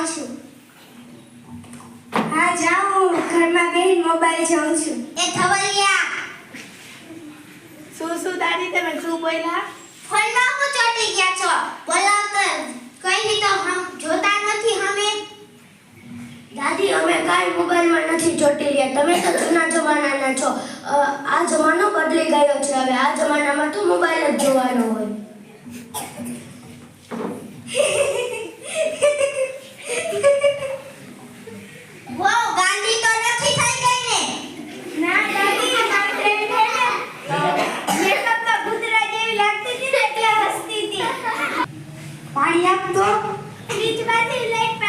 જાઉં છું. હા જાઉં. હું ઘરમાં બેહીને મોબાઈલ જોઉં છું. એ થવલિયા શું શું દાદી તમે શું બોલ્યા? ફોનમાં હું ચોટી ગયા છો. બોલાવ કર કઈ રીતે તો હમ જોતા નથી અમે દાદી અમે કાંઈ મોબાઈલમાં નથી ચોટી રહ્યા. તમે તો જૂના જમાનાના છો. આ જમાનો બદલી ગયો છે હવે. આ જમાનામાં તો મોબાઈલ જ જોવાનો હોય. રંગો રીતમાંથી લઈ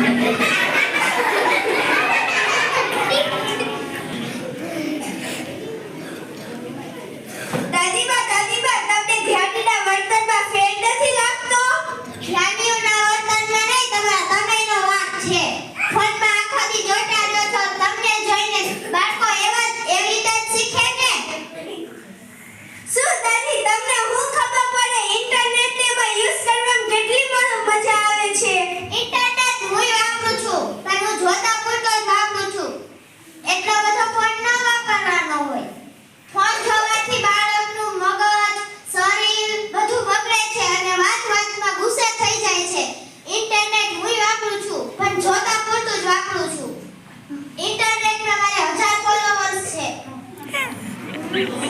Thank you. beautiful.